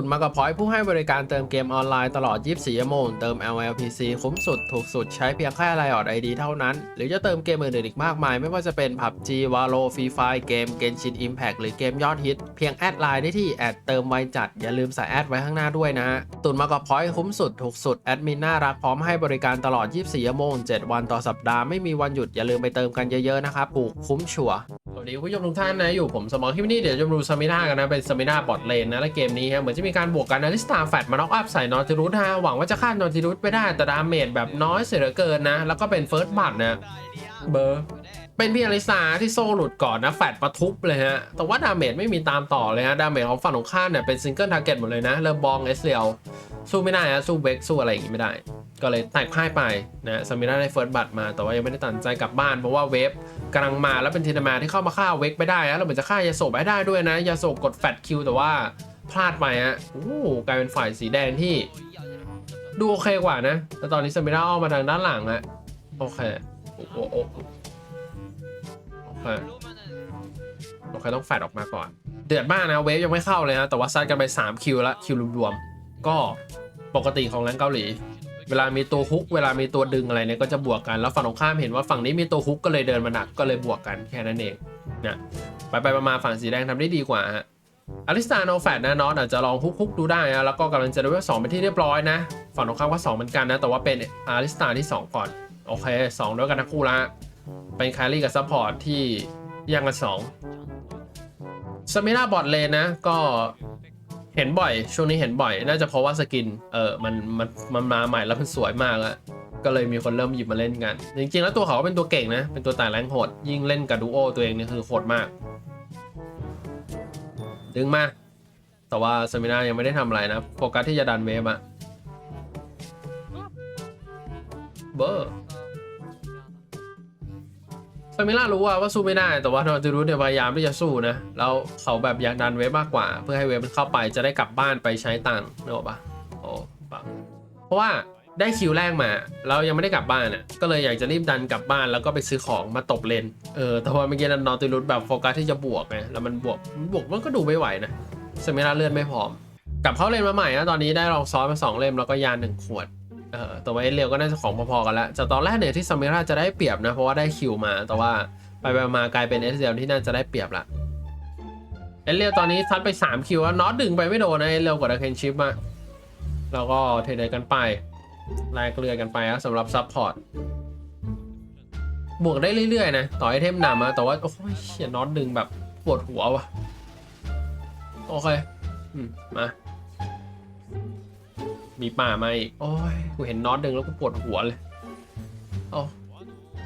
ตุนมากับพอยผู้ให้บริการเติมเกมออนไลน์ตลอด 24 ชั่วโมง เติม LLPC คุ้มสุด ถูกสุดใช้เพียงแค่ไลออดไอดีเท่านั้น หรือจะเติมเกมอื่นๆอีกมากมาย ไม่ว่าจะเป็น PUBG Valo Free Fire เกม Genshin Impact หรือเกมยอดฮิต เพียงแอดไลน์ได้ที่แอดเติมไวจัด อย่าลืมใส่แอดไว้ข้างหน้าด้วยนะฮะตุนมากับพอยคุ้มสุด ถูกสุด แอดมินน่ารักพร้อมให้บริการตลอด 24 ชั่วโมง 7 วันต่อสัปดาห์ไม่มีวันหยุดอย่าลืมไปเติมกันเยอะๆนะครับถูกคุ้มชัว ดีคุณผู้ชมทุกท่านนะอยู่ผมสมองที่นี่เดี๋ยวจะมาดูซามิน่ากันนะเป็นซามิน่าบอดเลนนะและเกมนี้ฮะเหมือนจะมีการบวกกันนะลิสตาแฟดมาน็อกอัพใส่นอติรุสฮะหวังว่าจะฆ่านอติรุสไปได้แต่ดาเมจแบบน้อยเสียเหลือเกินนะ แล้วก็เป็นเฟิร์สบัตนะเบอร์ เป็นพี่อลิซาที่โซ่หลุดก่อนนะ แฟตมาทุบเลยฮะ แต่ว่าดาเมจไม่มีตามต่อเลยฮะ ดาเมจของฝั่งของข้ามเนี่ยเป็นซิงเกิลทาร์เก็ตหมดเลยนะ เริ่มบองเอสเรียลสู้ไม่ได้ฮะ สู้เบกสู้อะไรอย่างงี้ไม่ได้ ก็เลยแตกพ่ายไปนะซามิน่าได้เฟิร์สบัตมา แต่ว่ายังไม่ได้ตัดใจกลับบ้านเพราะว่าเวฟกำลังมาแล้วเป็นทีนามาที่เข้ามาฆ่าเวกไปได้นะแล้วเหมือนจะฆ่ายาโซบให้ได้ด้วยนะ ยาโซกดแฟตคิวแต่ว่าพลาดไปฮะโอ้กลายเป็นฝ่ายสีแดงที่ ดูโอเคกว่านะ แต่ตอนนี้ซามิน่าออกมาทางด้านหลังฮะโอเคโอ้โห โอ้โอเคต้องแฟดออกมาก่อน เดือดมากนะเวฟยังไม่เข้าเลยนะแต่ว่าซัดกันไป 3 คิวแล้วคิวรวมๆก็ปกติของแรงเกาหลี เวลามีตัวฮุก เวลามีตัวดึงอะไรเนี่ยก็จะบวกกันแล้วฝั่งตรงข้ามเห็นว่าฝั่งนี้มีตัวฮุกก็เลยเดินมาหนักก็เลยบวกกันแค่นั้นเองนะไปไปมาฝั่งสีแดงทำได้ดีกว่าฮะอลิสตาโนแฟดนะน็อตอาจจะลองฮุกฮุกดูได้นะแล้วก็กำลังจะได้เวลสองเป็นที่เรียบร้อยนะฝั่งตรงข้ามก็สองเหมือนกันนะแต่ว่าเป็นอาริสตาที่สองก่อนโอเคสองด้วยกันทั้งคู่ละ เป็นคารี่กับซัพพอร์ตที่แยังกันสองสมินาบอดเลนนะ ก็เห็นบ่อย ช่วงนี้เห็นบ่อย น่าจะเพราะว่าสกิน เออมันมันมันมาใหม่แล้วมันสวยมากแล้วก็เลยมีคนเริ่มหยิบมาเล่นกัน จริงๆ แล้วตัวเขาก็เป็นตัวเก่งนะ เป็นตัวแต่แรงโหด ยิ่งเล่นกับดูโอตัวเองเนี่ยคือโหดมาก ดึงมา แต่ว่าสมินายังไม่ได้ทำอะไรนะ โฟกัสที่จะดันเวฟอะเบอร์ สมิล่ารู้ว่าว่าสู้ไม่ได้แต่ว่านอร์ติรุสเนี่ยพยายามที่จะสู้นะแล้วเขาแบบอยากดันเวฟมากกว่า เพื่อให้เวฟมันเข้าไปจะได้กลับบ้านไปใช้ตังค์นึกออกปะโอ้ปะเพราะว่าได้คิวแรกมาเรายังไม่ได้กลับบ้านอะก็เลยอยากจะรีบดันกลับบ้านแล้วก็ไปซื้อของมาตบเลนเออแต่ว่าเมื่อกี้นอร์ติรุสแบบโฟกัสที่จะบวกไงแล้วมันบวกมันบวกมันก็ดูไม่ไหวนะสมิล่าเลื่อนไม่พร้อมกลับเข้าเลนมาใหม่นะตอนนี้ได้ลองซ้อนมาสองเล่มแล้วก็ยานหนึ่งขวด เออแต่ว่าเอเรียวก็น่าจะของพอๆกันแล้วจากตอนแรกเนี่ยที่ซามิราจะได้เปรียบนะ เพราะว่าได้คิวมา แต่ว่าไปไปมากลายเป็นเอเรียวที่น่าจะได้เปรียบละเอเรียวตอนนี้ซัดไป 3 คิวแล้วน็อตดึงไปไม่โดนนะเอเรียวกว่าดาเคนชิปอะแล้วก็เทเดกันไปแลกเรือกันไปนะสำหรับซับพอร์ตบวกได้เรื่อยๆนะ ต่อไอเทมนำอะแต่ว่า โอ้ยเขียน็อตดึงแบบปวดหัววะโอเค อืม มา มีป่ามาอีก โอ้ย กูเห็นน็อตดึงแล้วกูปวดหัวเลยโอ้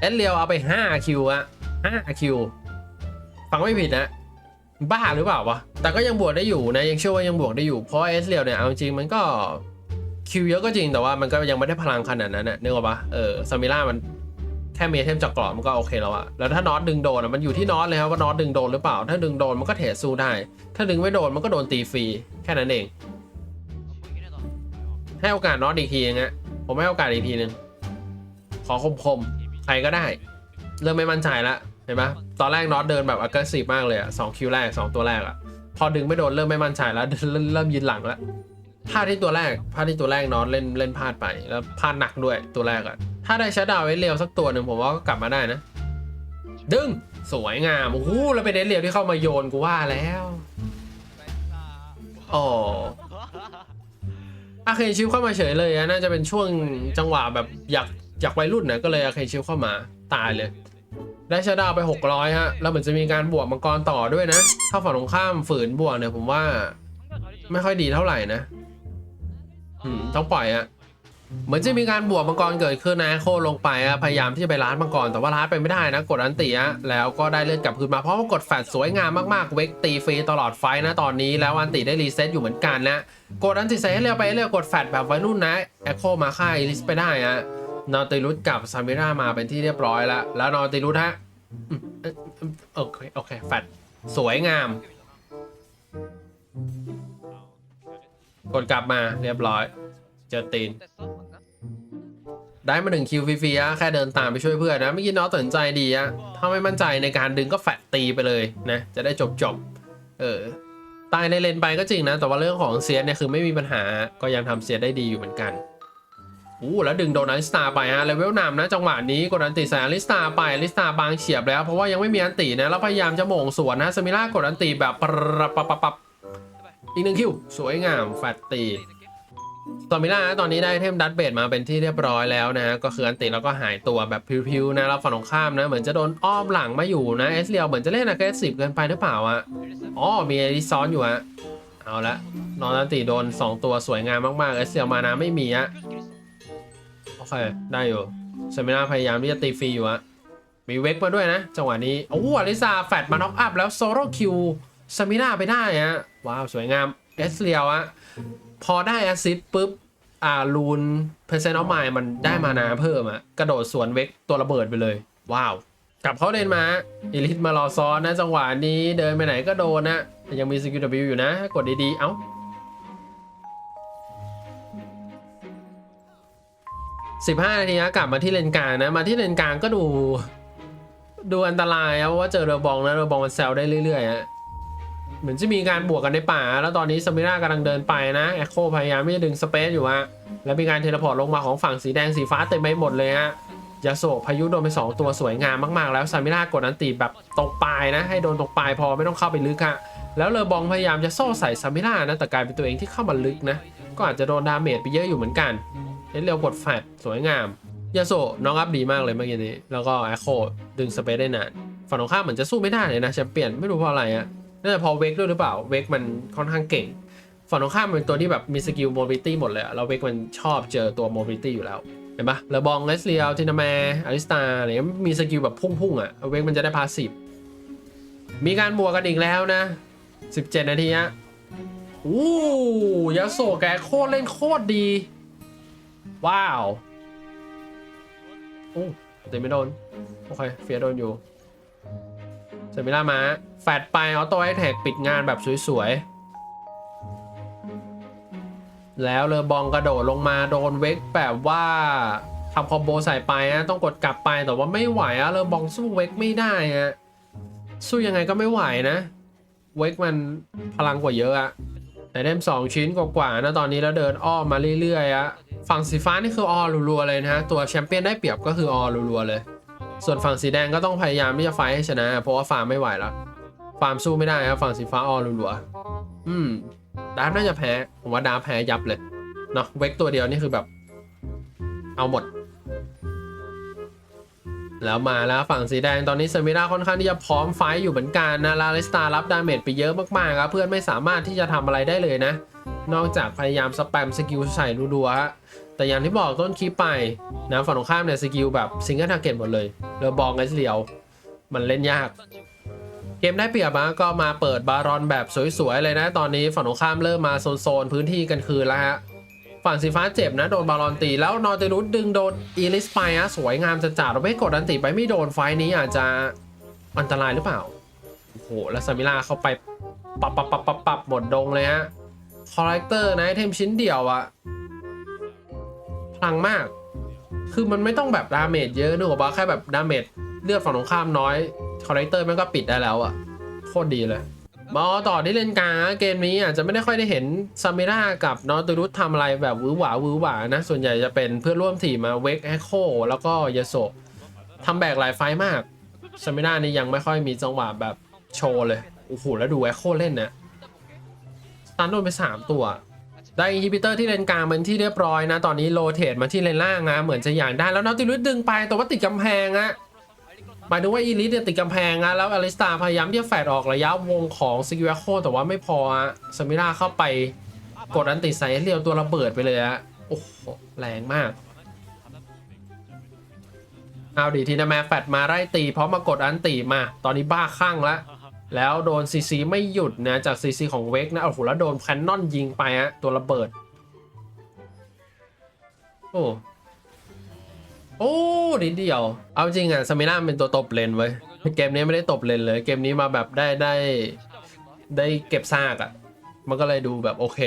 เอสเรียวเอาไป5คิวอะ5คิว ฟังไม่ผิดนะ บ้าหรือเปล่าวะ แต่ก็ยังบวกได้อยู่นะ ยังเชื่อว่ายังบวกได้อยู่ เพราะเอสเรียวเนี่ย เอาจริงมันก็คิวเยอะก็จริง แต่ว่ามันก็ยังไม่ได้พลังขนาดนั้นนะนึกออกปะเออซามิล่ามันแค่มีไอเทมจากกรอบมันก็โอเคแล้วอะแล้วถ้าน็อตดึงโดนอะมันอยู่ที่น็อตเลยครับว่าน็อตดึงโดนหรือเปล่า ถ้าดึงโดนมันก็เทรดสู้ได้ ถ้าดึงไม่โดนมันก็โดนตีฟรีแค่นั้นเอง ให้โอกาสน็อตอีกทีนึงฮะผมให้โอกาสอีกทีนึงขอคมคมๆใครก็ได้ เริ่มไม่มั่นใจละเห็นปะตอนแรกน็อตเดินแบบ aggressive มากเลยอะสองคิวแรกสองตัวแรกอะพอดึงไม่โดนเริ่มไม่มั่นใจแล้วเริ่มยืนหลังแล้วพลาดที่ตัวแรกพลาดที่ตัวแรกน็อตเล่นเล่นพลาดไปแล้วพลาดหนักด้วยตัวแรกอะถ้าได้ชัดดาวไว้เร็วสักตัวหนึ่งผมว่าก็กลับมาได้นะ ดึงสวยงามโอ้โหแล้วเป็นเอสเรียวที่เข้ามาโยนกูว่าแล้วอ๋อ อาเคนชิปเข้ามาเฉยเลยอะน่าจะเป็นช่วงจังหวะแบบอยากอยากวัยรุ่นนะก็เลยอาเคนชิปเข้ามาตายเลย ได้ชาดาวไป 600 ฮะ แล้วเหมือนจะมีการบวกมังกรต่อด้วยนะ ถ้าฝั่งตรงข้ามฝืนบวกเนี่ยผมว่า ไม่ค่อยดีเท่าไหร่นะ อืม ต้องปล่อยอะ เหมือนจะมีการบวกมังกรเกิดขึ้นนะโคลงไปพยายามที่จะไปล้านมังกรแต่ว่าล้านไปไม่ได้นะ กดอันติอะแล้วก็ได้เลื่อนกลับคืนมาเพราะว่ากดแฟดสวยงามมากๆเวกตีฟรีตลอดไฟนะตอนนี้แล้วอันติได้รีเซ็ตอยู่เหมือนกันนะกดอันติใส่ให้เร็วไปเร็วกดแฟดแบบวัยรุ่นนะแอคโคมาค่ายลิสไปได้ฮะนอติรุสกับซามิรามาเป็นที่เรียบร้อยแล้วแล้วนอติรุสฮะโอเคโอเคแฟดสวยงาม กดกลับมาเรียบร้อย เจอตีน ได้มาหนึ่งคิวฟรีๆอะแค่เดินตามไปช่วยเพื่อนนะเมื่อกี้น้องตัดสินใจดีอะถ้าไม่มั่นใจในการดึงก็แฟดตีไปเลยนะ จะได้จบจบเออตายในเลนไปก็จริงนะ แต่ว่าเรื่องของเซียสเนี่ยคือไม่มีปัญหาก็ยังทำเซียสได้ดีอยู่เหมือนกันอู้แล้วดึงโดนอลิสตาไปฮะเลเวลนำนะจังหวะนี้กดอันติใส่อลิสตาไปอลิสตาบางเฉียบแล้ว เพราะว่ายังไม่มีอันตินะแล้วพยายามจะโหม่งสวนนะสมิล่ากดอันติแบบปรับปับปับปับอีกหนึ่งคิวสวยงามแฟตตี สมิล่าตอนนี้ได้เทมดัตเบดมาเป็นที่เรียบร้อยแล้วนะ ก็คืออันติแล้วก็หายตัวแบบพิวๆนะแล้วฝั่งตรงข้ามนะ เหมือนจะโดนอ้อมหลังมาอยู่นะเอสเรียวเหมือนจะเล่นอะเกรสซีฟเกินไปหรือเปล่าอะอ๋อมีอลิซอนอยู่อะเอาละนอนอันติโดน 2 ตัวสวยงามมากๆเอสเรียวมานะไม่มีอะโอเค ได้อยู่เซมินาพยายามที่จะตีฟรีอยู่อะมีเวกมาด้วยนะ จังหวะนี้โอ้โหอลิซาแฟดมาน็อกอัพแล้วโซโ o คิวเซมินาไปได้ฮะว้าวสวยงามเอสเรียวอะ พอได้แอซิดปุ๊บอ่าลูนเพอร์เซนต์ออฟไมมันได้มานาเพิ่มอะกระโดดสวนเวกตัวระเบิดไปเลย ว้าวกลับเข้าเลนมาอิลิทมารอซ้อนนะจังหวะนี้เดินไปไหนก็โดนนะแต่ยังมีสกิลวอยู่นะ กดดีๆ เอ้า15นาทีนะกลับมาที่เลนกลางนะ มาที่เลนกลางก็ดู ดูอันตรายนะเพราะว่าเจอเรือบองนะเรือบองมันแซวได้เรื่อยๆฮะ เหมือนจะมีการบวกกันในป่า แล้วตอนนี้สมิร่ากำลังเดินไปนะแอคโคพยายามที่จะดึงสเปซอยู่ฮะแล้วมีการเทเลพอร์ตลงมาของฝั่งสีแดงสีฟ้าเต็มไปหมดเลยฮะยาโซพายุโดนไป 2 ตัวสวยงามมากๆ แล้วซามิร่ากดอันตีแบบตรงปลายนะ ให้โดนตรงปลายพอไม่ต้องเข้าไปลึกฮะแล้วเรือบองพยายามจะโซ่ใส่ซามิร่านะแต่กลายเป็นตัวเองที่เข้ามาลึกนะ ก็อาจจะโดนดาเมจไปเยอะอยู่เหมือนกันเอสเรียวกดแฟดสวยงามยาโซน้องอัพดีมากเลยเมื่อกี้นี้ แล้วก็แอคโคดึงสเปซได้นานฝั่งตรงข้ามเหมือนจะสู้ไม่ได้เลยนะแชมเปี้ยนไม่รู้เพราะอะไรอะ น่าจะพอเวกด้วยหรือเปล่า เวกมันค่อนข้างเก่ง ฝั่งตรงข้ามเป็นตัวที่แบบมีสกิลโมบิลิตี้หมดเลยอะแล้วเวกมันชอบเจอตัวโมบิลิตี้อยู่แล้ว เห็นปะเลบองเลสเรียลทินาแมร์อลิสตาอะไรเงี้ยมีสกิลแบบพุ่งๆอะเวกมันจะได้พาสีมีการบวกกันอีกแล้วนะ 17 นาทีอะอู้ยาโซแกโคตรเล่นโคตรดี ว้าวโอ้ตีไม่โดน โอเค เฟียโดนอยู่ เซมิล่ามาแฟดไปออโต้ไอแท็กปิดงานแบบสวยๆ แล้วเลอบองกระโดดลงมาโดนเวกแบบว่าทำคอมโบใส่ไปนะต้องกดกลับไปแต่ว่าไม่ไหวอะเลอบองสู้เวกไม่ได้อะสู้ยังไงก็ไม่ไหวนะ เวกมันพลังกว่าเยอะอะแต่เล่มสองชิ้นกว่าๆนะตอนนี้แล้วเดินอ้อมมาเรื่อยๆอะฝั่งสีฟ้านี่คือออรัวๆเลยนะฮะตัวแชมเปี้ยนได้เปรียบก็คือออรัวๆเลย ส่วนฝั่งสีแดงก็ต้องพยายามที่จะไฟให้ชนะ เพราะว่าฟาร์มไม่ไหวแล้ว ฟาร์มสู้ไม่ได้ครับฝั่งสีฟ้าออรัวๆอืมดาร์ฟน่าจะแพ้ผมว่าดาร์ฟแพ้ยับเลยเนาะเวกตัวเดียวนี่คือแบบ เอาหมด แล้วมาแล้วฝั่งสีแดงตอนนี้เซมิราค่อนข้างที่จะพร้อมไฟอยู่เหมือนกันนะลาเลสตารับดาเมจไปเยอะมากๆครับเพื่อนไม่สามารถที่จะทำอะไรได้เลยนะ นอกจากพยายามสแปมสกิลใส่รัวๆฮะ แต่อย่างที่บอกต้นคลิปไปนะฝั่งตรงข้ามเนี่ยสกิลแบบซิงเกิลทาร์เก็ตหมดเลยเรือบองไอ้เดียว มันเล่นยาก เกมได้เปรียบนะก็มาเปิดบารอนแบบสวยๆเลยนะ ตอนนี้ฝั่งตรงข้ามเริ่มมาโซนๆพื้นที่กันคืนแล้วฮะฝั่งสีฟ้าเจ็บนะโดนบารอนตี แล้วนอร์เตรุสดึงโดนอีลิสไปอะสวยงามจะจัดเราไม่กดอันติไปไม่โดนไฟนี้อาจจะอันตรายหรือเปล่าโอ้โหแล้วซามิล่าเข้าไปปับปับปับปับปับหมดดงเลยฮะคอร์เรคเตอร์นะไอเทมชิ้นเดียวอะ ลังมาก คือมันไม่ต้องแบบดาเมจเยอะนึกออกปะแค่แบบดาเมจเลือดฝั่งตรงข้ามน้อยคอร์เรคเตอร์มันก็ปิดได้แล้วอะโคตรดีเลยมาต่อที่เล่นกลางเกมนี้อาจจะไม่ได้ค่อยได้เห็นซามิร่ากับนอตูรุสทำอะไรแบบวือหวาวือหวานะ ส่วนใหญ่จะเป็นเพื่อนร่วมทีมมาเวกแอคโคแล้วก็ยาโซทำแบกหลายไฟมากซามิร่านี่ยังไม่ค่อยมีจังหวะแบบโชว์เลย โอ้โห แล้วดูแอคโคเล่นนะสตันโดนไป 3 ตัว ได้อินฮิบิเตอร์ที่เลนกลางเป็นที่เรียบร้อยนะ ตอนนี้โรเทมาที่เลนล่างนะเหมือนจะอย่างได้แล้วนอติลุสดึงไปแต่ว่าติดกำแพงอะหมายถึงว่าอีลิทเนี่ยติดกำแพงอะแล้วอลิสตาพยายามที่จะแฟดออกระยะวงของซิกิวโคแต่ว่าไม่พออะสมิราเข้าไปกดอันติใส่เรียวตัวระเบิดไปเลยอะโอ้โหแรงมากเอาดีทีนาแมแฟดมาไล่ตีพราะมากดอันติมา ตอนนี้บ้าคลั่งแล้ว แล้วโดนซีซีไม่หยุดนะจากซีซีของเวกนะโอ้โหแล้วโดนแคนนอนยิงไปฮะตัวระเบิด โอ้โอ้นิดเดียว เอาจริงอะสมิล่าเป็นตัวตบเลนเว้ยเกมนี้ไม่ได้ตบเลนเลย เกมนี้มาแบบได้ได้ได้เก็บซากอะมันก็เลยดูแบบโอเค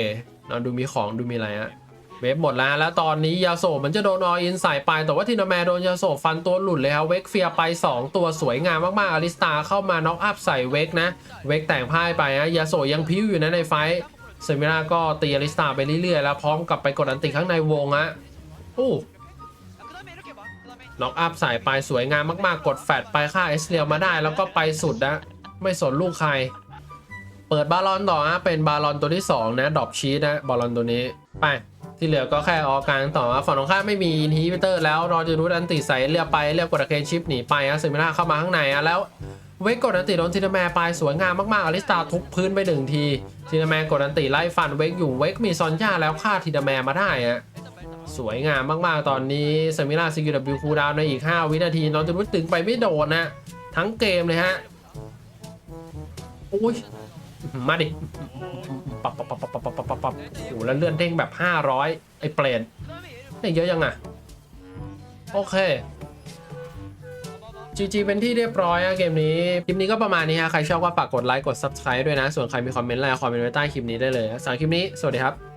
เนอะดูมีของดูมีอะไรอะ เวฟหมดแล้ว แล้วตอนนี้ยาโซมันจะโดนออินใส่ไป แต่ว่าทีนาแมโดนยาโซฟันตัวหลุดเลยครับเวกเฟียไป 2 ตัวสวยงามมากๆอลิสตาเข้ามาน็อกอัพใส่เวกนะ เวกแต่งพ่ายไปนะยาโซยังพิ้วอยู่นะในไฟเซมิราก็ตีอลิสตาไปเรื่อยๆแล้วพร้อมกับไปกดอันติข้างในวงอะอู้น็อกอัพใส่ไปสวยงามมากๆ กดแฟดไปฆ่าเอสเรียลมาได้ แล้วก็ไปสุดนะ ไม่สนลูกใคร เปิดบาลอนต่อฮะเป็นบาลอนตัวที่2นะดรอปชีตนะบาลอนตัวนี้ไป ที่เหลือก็แค่ออกกลางต่อฮะฝั่งตรงข้ามไม่มีอินฮิบิเตอร์แล้วรอจะรู้ดันติใส่เรียบไปเรียบกดอะเคนชิปหนีไปฮะซิมิล่าเข้ามาข้างในอะแล้วเวกกดอันติโดนทีนาแมร์ไปสวยงามมากๆอลิสตาทุบพื้นไปหนึ่งทีทีนาแมร์กดอันติไล่ฟันเวกอยู่เวกมีซอนย่าแล้วฆ่าทีนาแมร์มาได้ฮะสวยงามมากๆ ตอนนี้ซามิล่าซิกิวบิวคูดาวในอีก 5 วินาทีนองจะรุดตึงไปไม่โดนนะ ทั้งเกมเลยฮะ โอ้ย มาดิปับปับปับปับปับปับปับปับโอ้โหแล้วเลื่อนเด้งแบบ 500 ไอ้เปลนนี่เยอะยังอะ โอเค GG เป็นที่เรียบร้อยอะเกมนี้ คลิปนี้ก็ประมาณนี้ฮะ ใครชอบก็ฝากกดไลค์ กด Subscribe ด้วยนะ ส่วนใครมีคอมเมนต์อะไรคอมเมนต์ไว้ใต้คลิปนี้ได้เลยสำหรับคลิปนี้ สวัสดีครับ